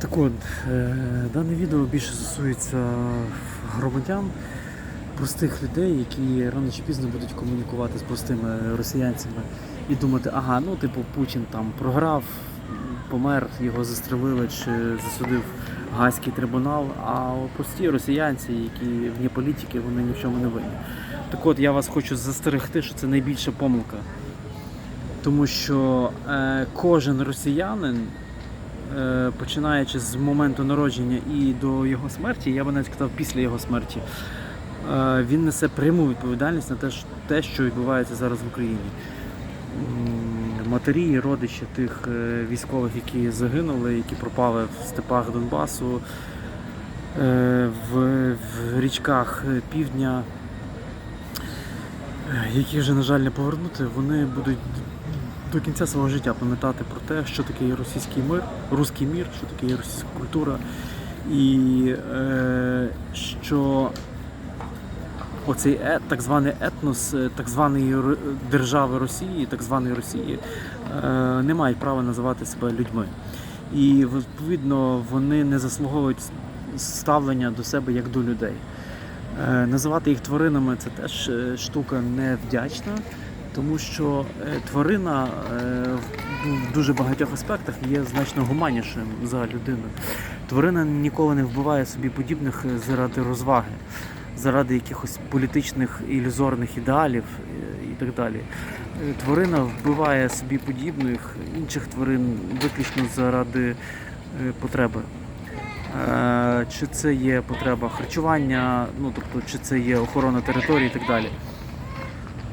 Так от, е, дане відео більше стосується громадян, простих людей, які рано чи пізно будуть комунікувати з простими росіянцями і думати, ага, ну типу Путін там програв, помер, його застрелили чи засудив Гаазький трибунал, а прості росіянці, які вне політики, вони ні в чому не винні. Так от я вас хочу застерегти, що це найбільша помилка. Тому що е, кожен росіянин починаючи з моменту народження і до його смерті, я би навіть сказав після його смерті, е, він несе пряму відповідальність на те, що- відбувається зараз в Україні. Матері і родичі тих е, військових, які загинули, які пропали в степах Донбасу, е, в, річках е, півдня, е, які вже, на жаль, не повернути, вони будуть до кінця свого життя пам'ятати про те, що таке є російський мир, руський мір, що таке є російська культура, і е, що оцей е, так званий етнос, е, так званої держави Росії, так званої Росії, е, не мають права називати себе людьми. І відповідно вони не заслуговують ставлення до себе як до людей. Е, Називати їх тваринами це теж е, штука невдячна, тому що е, тварина е, в- дуже багатьох аспектах є значно гуманнішим за людину. Тварина ніколи не вбиває собі подібних е, заради розваги, заради якихось політичних ілюзорних ідеалів і так далі. Тварина вбиває собі подібних інших тварин виключно заради потреби. Чи це є потреба харчування, ну тобто, чи це є охорона території і так далі.